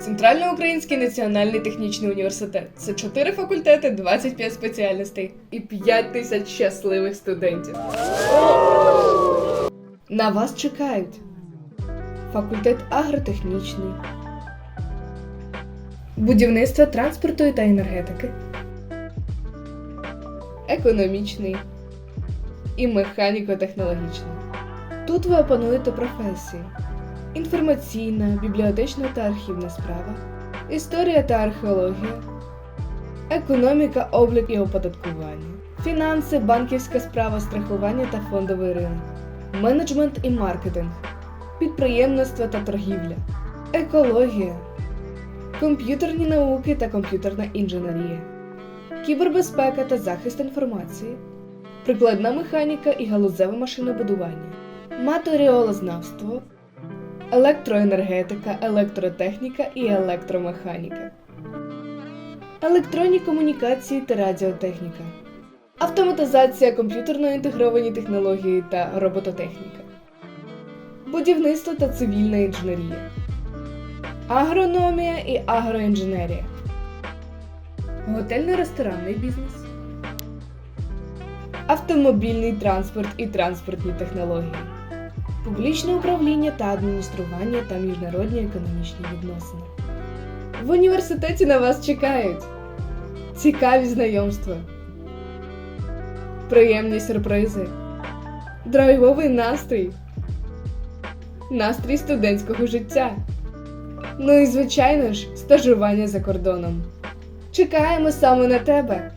Центральноукраїнський національний технічний університет. Це 4 факультети, 25 спеціальностей і 5 тисяч щасливих студентів. На вас чекають факультет агротехнічний, будівництво транспорту та енергетики, економічний і механіко-технологічний. Тут ви опануєте професії: інформаційна, бібліотечна та архівна справа, історія та археологія, економіка, облік і оподаткування, фінанси, банківська справа, страхування та фондовий ринок, менеджмент і маркетинг, підприємництво та торгівля, екологія, комп'ютерні науки та комп'ютерна інженерія, кібербезпека та захист інформації, прикладна механіка і галузеве машинобудування, матеріалознавство, електроенергетика, електротехніка і електромеханіка, електронні комунікації та радіотехніка, автоматизація комп'ютерно інтегровані технології та робототехніка, будівництво та цивільна інженерія, агрономія і агроінженерія, готельно-ресторанний бізнес, автомобільний транспорт і транспортні технології, публічне управління та адміністрування та міжнародні економічні відносини. В університеті на вас чекають цікаві знайомства, приємні сюрпризи, драйвовий настрій, настрій студентського життя. Ну і звичайно ж, стажування за кордоном. Чекаємо саме на тебе.